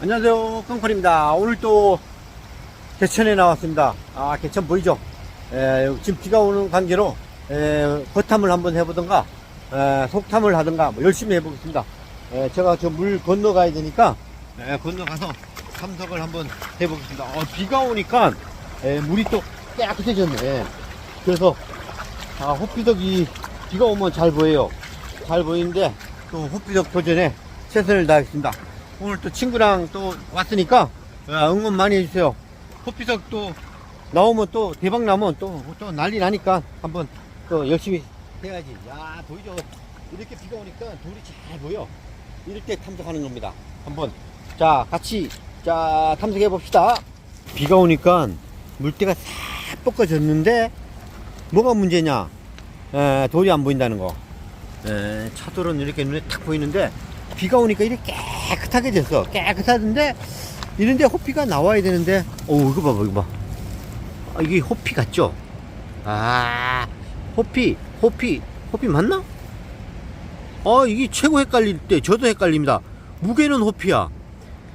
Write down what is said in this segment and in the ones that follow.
안녕하세요. 깡콜입니다. 오늘 또 개천에 나왔습니다. 아 개천 보이죠? 에, 지금 비가 오는 관계로 에, 버탐을 한번 해보던가 에, 속탐을 하던가 뭐 열심히 해보겠습니다. 에, 제가 저 물 건너가야 되니까 에, 건너가서 탐석을 한번 해보겠습니다. 어, 비가 오니까 에, 물이 또 깨끗해졌네. 그래서 아, 호피덕이 비가 오면 잘 보여요. 잘 보이는데 또 호피덕 도전에 최선을 다하겠습니다 오늘 또 친구랑 또 왔으니까 아, 응원 많이 해주세요. 호피석 또 나오면 또 대박 나면 또, 또 난리 나니까 한번 또 열심히 해야지. 야 보이죠? 이렇게 비가 오니까 돌이 잘 보여. 이럴 때 탐색하는 겁니다. 한번 자 같이 자 탐색해 봅시다. 비가 오니까 물때가 싹 뻗어졌는데 뭐가 문제냐? 에, 돌이 안 보인다는 거. 에, 차돌은 이렇게 눈에 탁 보이는데 비가 오니까 이렇게 깨끗하게 됐어. 깨끗하던데 이런데 호피가 나와야 되는데 오 이거 봐봐 이거 봐. 아, 이게 호피 같죠? 아 호피 호피 호피 맞나? 아 이게 최고 헷갈릴 때 저도 헷갈립니다. 무게는 호피야.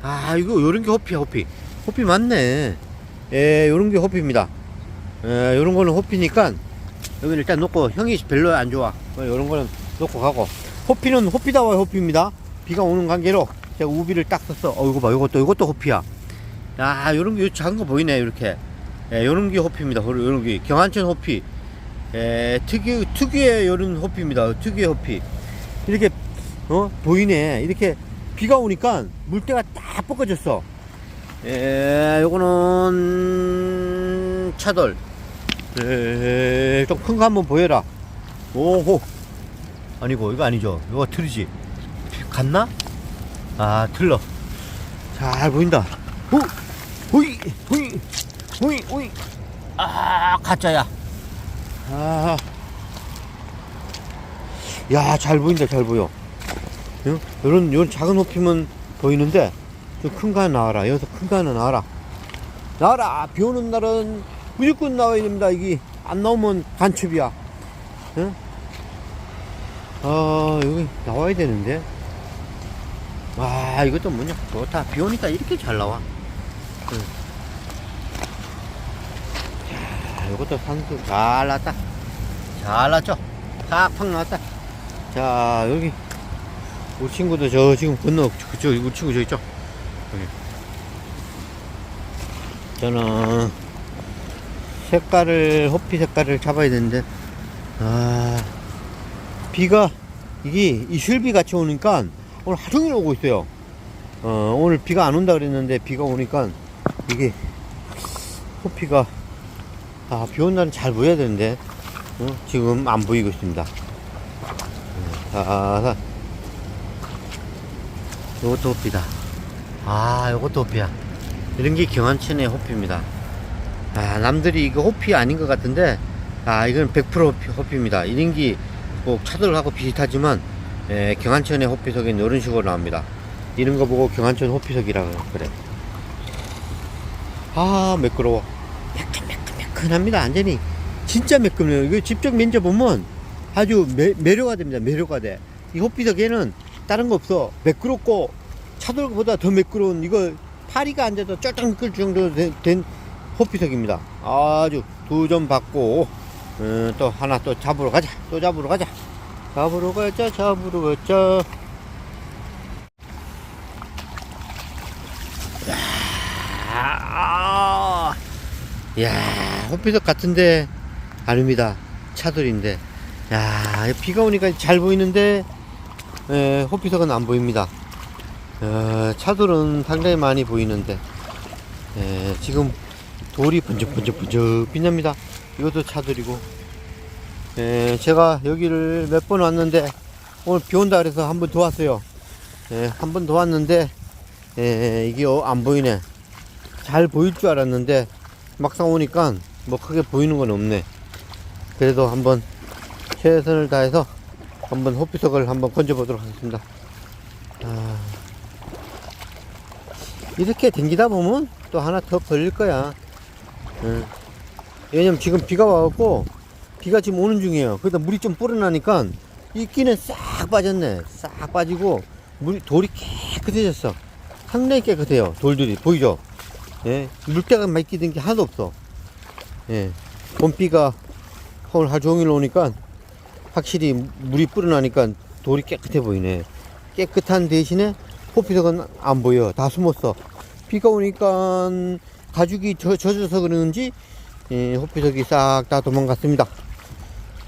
아 이거 요런 게 호피야 호피. 호피 맞네. 예 요런 게 호피입니다. 예 요런 거는 호피니까 여기 일단 놓고 형이 별로 안 좋아. 어, 요런 거는 놓고 가고. 호피는 호피다와 호피입니다. 비가 오는 관계로 제가 우비를 딱 썼어. 어, 이거 봐. 이것도, 이것도 호피야. 야, 요런 게, 요 작은 거 보이네, 이렇게. 예, 요런 게 호피입니다. 요런 게. 경안천 호피. 예, 특유, 특유의 요런 호피입니다. 특유의 호피. 이렇게, 어, 보이네. 이렇게 비가 오니까 물때가 딱 뻗어졌어. 예, 요거는 차돌. 예, 좀큰 거 한번 보여라. 오호. 아니고, 이거 아니죠. 이거 틀이지. 갔나? 아, 틀러. 잘 보인다. 후! 후이! 후이! 후이! 후이! 아, 가짜야. 아. 야, 잘 보인다, 잘 보여. 응? 요런, 요런 작은 호피면 보이는데, 좀 큰 거 나와라. 여기서 큰 거 하나 나와라. 나와라! 비 오는 날은 무조건 나와야 됩니다. 이게 안 나오면 간첩이야. 응? 아, 여기 나와야 되는데. 와, 이것도 뭐냐. 좋다. 비 오니까 이렇게 잘 나와. 응. 자, 이것도 상수 잘 났다. 잘 났죠? 팍팍 났다. 자, 여기. 우리 친구도 저 지금 건너, 그쪽, 우리 친구 저 있죠? 저는 색깔을, 호피 색깔을 잡아야 되는데, 아, 비가, 이게 이슬비 같이 오니까 오늘 하루 종일 오고 있어요. 어, 오늘 비가 안 온다 그랬는데 비가 오니까 이게 호피가 아, 비 온 날은 잘 보여야 되는데 어? 지금 안 보이고 있습니다. 자, 자. 요것도 호피다. 아, 요것도 호피야. 이런 게 경안천의 호피입니다. 아, 남들이 이거 호피 아닌 것 같은데, 아, 이건 100% 호피, 호피입니다. 이런 게꼭 차들하고 비슷하지만, 예, 경안천의 호피석은 이런 식으로 나옵니다. 이런 거 보고 경안천 호피석이라고 그래. 아, 매끄러워. 매끈매끈매끈합니다. 완전히. 진짜 매끈해요. 이거 직접 만져보면 아주 매, 매료가 됩니다. 매료가 돼. 이 호피석에는 다른 거 없어. 매끄럽고 차돌보다 더 매끄러운 이거 파리가 앉아도 쫄딱 미끌 정도 된, 된 호피석입니다. 아주 두 점 받고 어, 또 하나 또 잡으러 가자. 또 잡으러 가자. 잡으러 가자. 잡으러 가자. 야, 야, 호피석 같은데 아닙니다. 차돌인데. 야, 비가 오니까 잘 보이는데 에, 호피석은 안 보입니다. 어, 차돌은 상당히 많이 보이는데 에, 지금 돌이 번쩍번쩍번쩍 빛납니다. 이것도 차돌이고 에, 제가 여기를 몇 번 왔는데 오늘 비 온다 그래서 한 번 더 왔어요. 한 번 더 왔는데 에, 이게 어, 안 보이네. 잘 보일 줄 알았는데 막상 오니까 뭐 크게 보이는 건 없네. 그래도 한번 최선을 다해서 한번 호피석을 한번 건져 보도록 하겠습니다. 아, 이렇게 댕기다 보면 또 하나 더 걸릴 거야. 응. 왜냐면 지금 비가 와갖고 비가 지금 오는 중이에요. 그러다 물이 좀 불어나니까 이 끼는 싹 빠졌네. 싹 빠지고 물 돌이 깨끗해졌어. 상당히 깨끗해요. 돌들이. 보이죠? 예. 물때가 맑게 된게 하나도 없어. 예. 봄비가 오늘 하루 종일 오니까 확실히 물이 뿌려나니까 돌이 깨끗해 보이네. 깨끗한 대신에 호피석은 안 보여. 다 숨었어. 비가 오니까 가죽이 젖, 젖어서 그러는지 예, 호피석이 싹 다 도망갔습니다.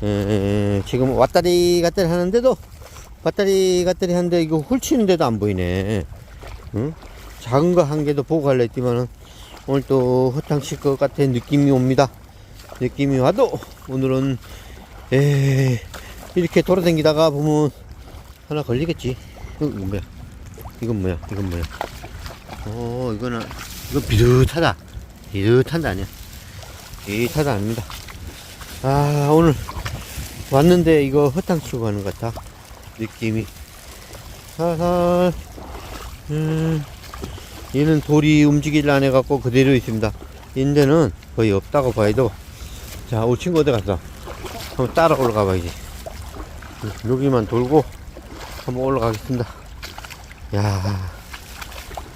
예, 지금 왔다리 갔다리 하는데도 왔다리 갔다리 하는데 이거 훌치는데도 안 보이네. 응? 작은 거 한 개도 보고 갈라 했지만은 오늘 또 허탕칠 것 같은 느낌이 옵니다. 느낌이 와도 오늘은 에 이렇게 돌아다니다가 보면 하나 걸리겠지. 어, 이건 뭐야? 이건 뭐야? 이건 뭐야? 어, 이거는 이거 비슷하다. 비슷한다 아니야? 비슷하다 아닙니다. 아 오늘 왔는데 이거 허탕치고 가는 것 같아. 느낌이 살살 음, 얘는 돌이 움직이질 안 해갖고 그대로 있습니다. 인데는 거의 없다고 봐야도. 자, 우리 친구 어디 갔어? 한번 따라 올라가 봐야지. 여기만 돌고 한번 올라가겠습니다. 야,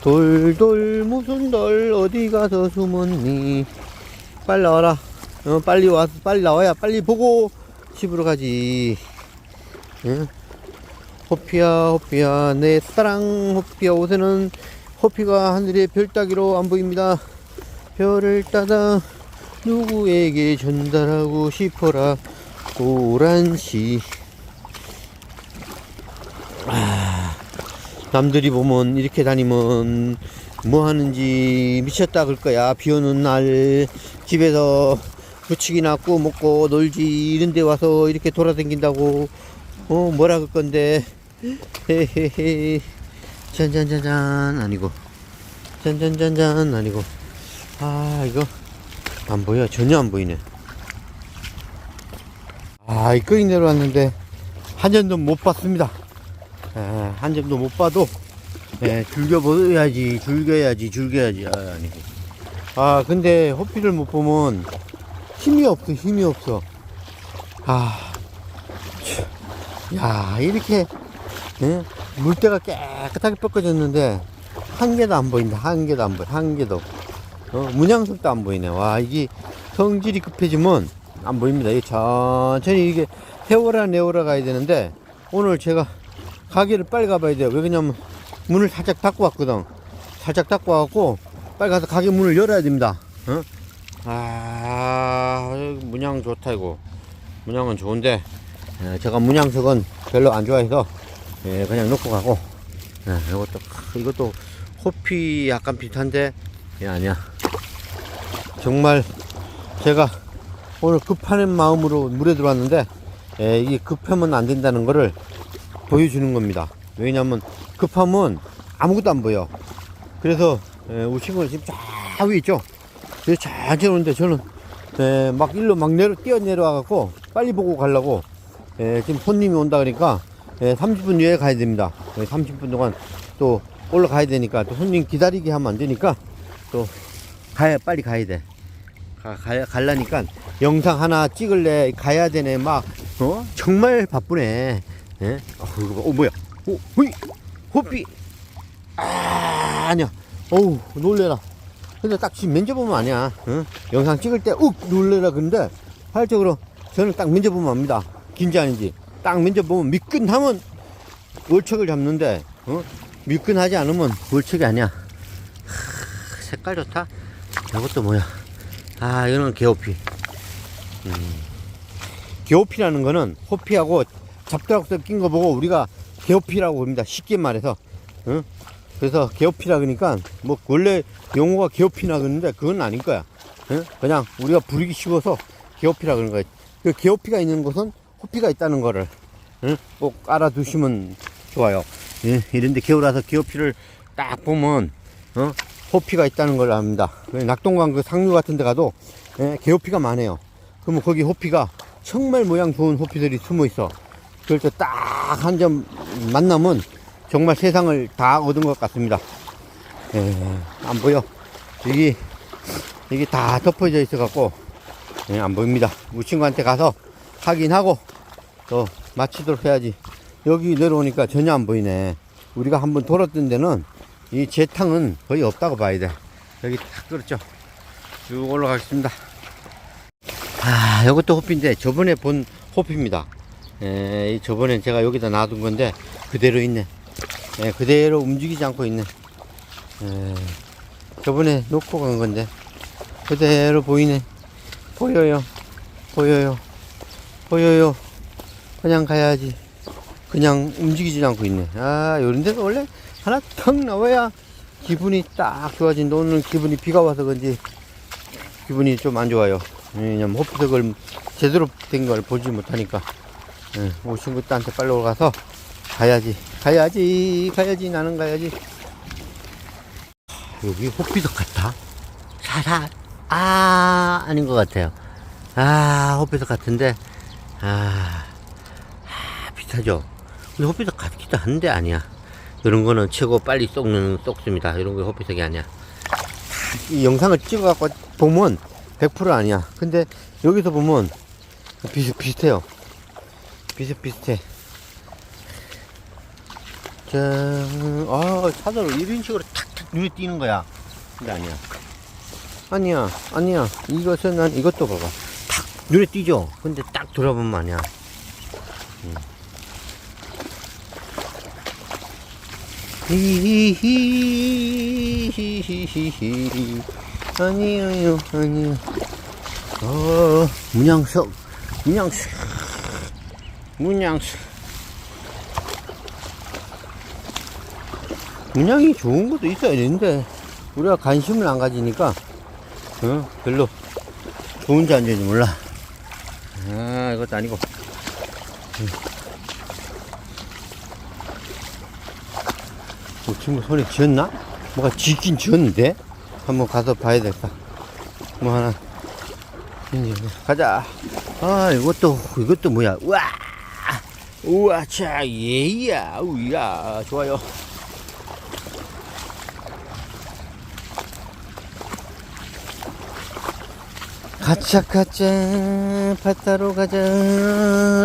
돌돌 무슨 돌 어디 가서 숨었니? 빨리 나와라. 어, 빨리 와서 빨리 나와야 빨리 보고 집으로 가지. 응? 호피야 호피야 내 사랑 호피야 옷에는 호피가 하늘의 별 따기로 안 보입니다. 별을 따다 누구에게 전달하고 싶어라 오란시 아, 남들이 보면 이렇게 다니면 뭐 하는지 미쳤다 그럴 거야. 비 오는 날 집에서 부치기나 구워 먹고 놀지 이런 데 와서 이렇게 돌아다닌다고 어 뭐라 그럴 건데. 헤헤헤 짠짠짠짠 아니고. 짠짠짠짠 아니고. 아 이거 안 보여. 전혀 안 보이네. 아이 끄이 내려왔는데 한 점도 못 봤습니다. 아, 한 점도 못 봐도 예, 즐겨보야지 즐겨야지 즐겨야지. 아, 아니고. 아 근데 호피를 못 보면 힘이 없어 힘이 없어. 아야 이렇게 예? 물때가 깨끗하게 뻗어졌는데 한 개도 안 보인다. 한 개도 안 보여. 한 개도. 어, 문양석도 안 보이네. 와 이게 성질이 급해지면 안 보입니다. 이게 천천히 이게 세워라 내워라 가야 되는데 오늘 제가 가게를 빨리 가봐야 돼요. 왜 그러냐면 문을 살짝 닫고 왔거든. 살짝 닫고 왔고 빨리 가서 가게 문을 열어야 됩니다. 어? 아 문양 좋다 이거. 문양은 좋은데 예, 제가 문양석은 별로 안 좋아해서 예, 그냥 놓고 가고. 예, 이것도 이것도 호피 약간 비슷한데? 예, 아니야. 정말 제가 오늘 급하는 마음으로 물에 들어왔는데 예, 이게 급하면 안 된다는 거를 보여주는 겁니다. 왜냐면 급하면 아무것도 안 보여. 그래서 예, 우리 친구는 지금 쫙 위에 있죠? 천천히 오는데 저는 예, 막 일로 막 내려 뛰어 내려와 갖고 빨리 보고 가려고 예, 지금 손님이 온다 그러니까 예, 30분 뒤에 가야 됩니다. 예, 30분 동안 또 올라가야 되니까 또 손님 기다리게 하면 안 되니까 또 가야 빨리 가야 돼. 가, 가야 갈라니까 영상 하나 찍을래 가야 되네 막 어? 정말 바쁘네. 예? 어. 어 뭐야? 오, 호이, 호피. 아, 아니야. 어우, 놀래라. 근데 딱 지금 면접보면 아니야. 어? 영상 찍을 때, 욱! 놀래라. 근데, 활적으로 저는 딱 면접보면 압니다. 긴지 아닌지. 딱 면접보면 미끈하면 월척을 잡는데, 어? 미끈하지 않으면 월척이 아니야. 하, 색깔 좋다. 이것도 뭐야. 아, 이거는 개호피. 음. 개호피라는 거는 호피하고 잡다락도 낀 거 보고 우리가 개호피라고 봅니다. 쉽게 말해서. 어? 그래서 개호피라 그러니까 뭐 원래 용어가 개호피나 그러는데 그건 아닐 거야. 어? 그냥 우리가 부르기 쉬워서 개호피라 그런 거야. 그 개호피가 있는 곳은 호피가 있다는 거를 어? 꼭 알아두시면 좋아요. 예, 이런데 겨울 와서 개호피를 딱 보면 어? 호피가 있다는 걸 압니다. 낙동강 그 상류 같은 데 가도 예, 개호피가 많아요. 그러면 거기 호피가 정말 모양 좋은 호피들이 숨어 있어. 그럴 때 딱 한 점 만나면 정말 세상을 다 얻은 것 같습니다. 예, 안 보여. 여기, 이게 다 덮어져 있어 갖고, 예, 안 보입니다. 우리 친구한테 가서 확인하고 또 마치도록 해야지. 여기 내려오니까 전혀 안 보이네. 우리가 한번 돌았던 데는 이 재탕은 거의 없다고 봐야 돼. 여기 딱 그렇죠. 쭉 올라가겠습니다. 아, 이것도 호피인데 저번에 본 호피입니다. 에, 이 저번에 제가 여기다 놔둔 건데 그대로 있네. 예, 그대로 움직이지 않고 있네. 에, 저번에 놓고 간 건데 그대로 보이네. 보여요. 보여요. 보여요. 그냥 가야지. 그냥 움직이지 않고 있네. 아, 요런 데가 원래 하나 턱 나와야 기분이 딱 좋아진다. 오늘 기분이 비가 와서 그런지 기분이 좀 안 좋아요. 왜냐면 호피석을 제대로 된 걸 보지 못하니까. 예, 오신 것들한테 빨리 올라가서 가야지. 가야지. 가야지. 나는 가야지. 여기 호피석 같아? 사사, 아, 아닌 것 같아요. 아, 호피석 같은데, 아, 아 비슷하죠? 근데 호피석 같기도 한데 아니야. 이런 거는 최고 빨리 썩는, 썩습니다. 이런 거 호피석이 아니야. 이 영상을 찍어갖고 보면 100% 아니야. 근데 여기서 보면 비슷, 비슷해요. 비슷비슷해. 자, 아, 차도로 이런 식으로 탁탁 눈에 띄는 거야. 근데 아니야. 아니야, 아니야. 이것은 난 이것도 봐봐. 탁 눈에 띄죠? 근데 딱 돌아보면 아니야. 음. 아니에요 아니요 어 문양석 문양석 문양석 문양이 좋은 것도 있어야 되는데 우리가 관심을 안 가지니까 어, 별로 좋은지 안 좋은지 몰라 아 이것도 아니고 이 친구 손에 쥐었나? 뭐가 쥐긴 쥐었는데? 한번 가서 봐야 될까? 뭐 하나. 이제 뭐 가자. 아, 이것도, 이것도 뭐야. 우와! 우와, 자, 예야, 우야. 좋아요. 가자, 가자. 바다로 가자.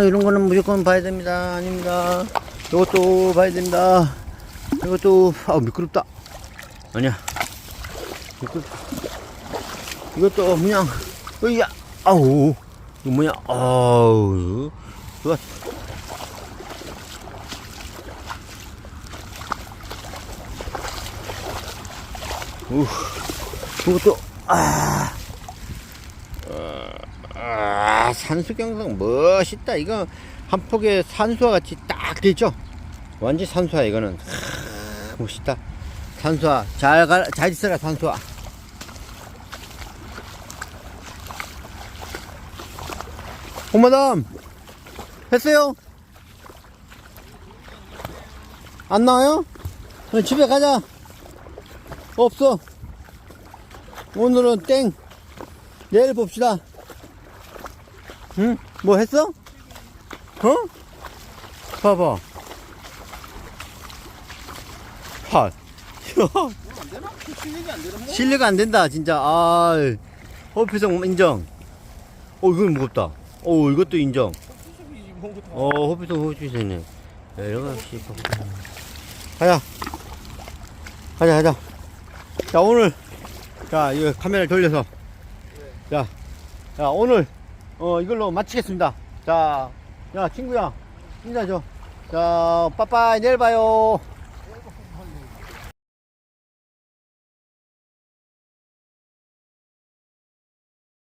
이런 거는 무조건 봐야 됩니다. 아닙니다. 이것도 봐야 됩니다. 이것도 아 미끄럽다 아니야 미끄럽다 이것도 그냥 으야 아우 이거 뭐냐 아우 이거 우 이것도 아, 아 산수경상 멋있다. 이거 한 폭의 산수와 같이 딱 되죠? 완전 산수야 이거는. 하, 멋있다. 산수아 잘, 가, 잘 있어라 산수아 홍마담 했어요? 안 나와요? 그럼 집에 가자. 없어. 오늘은 땡. 내일 봅시다 응? 뭐 했어? 어? 봐봐 파. 실례가 안 된다, 진짜. 아, 호피성 인정. 어, 이건 무겁다. 어, 이것도 인정. 어. 이런 거, 씨. 가자. 가자, 가자. 자, 오늘, 자, 이 카메라를 돌려서. 자, 자, 오늘, 어, 이걸로 마치겠습니다. 자, 야, 친구야. 인사줘. 자, 빠빠이, 내일 봐요.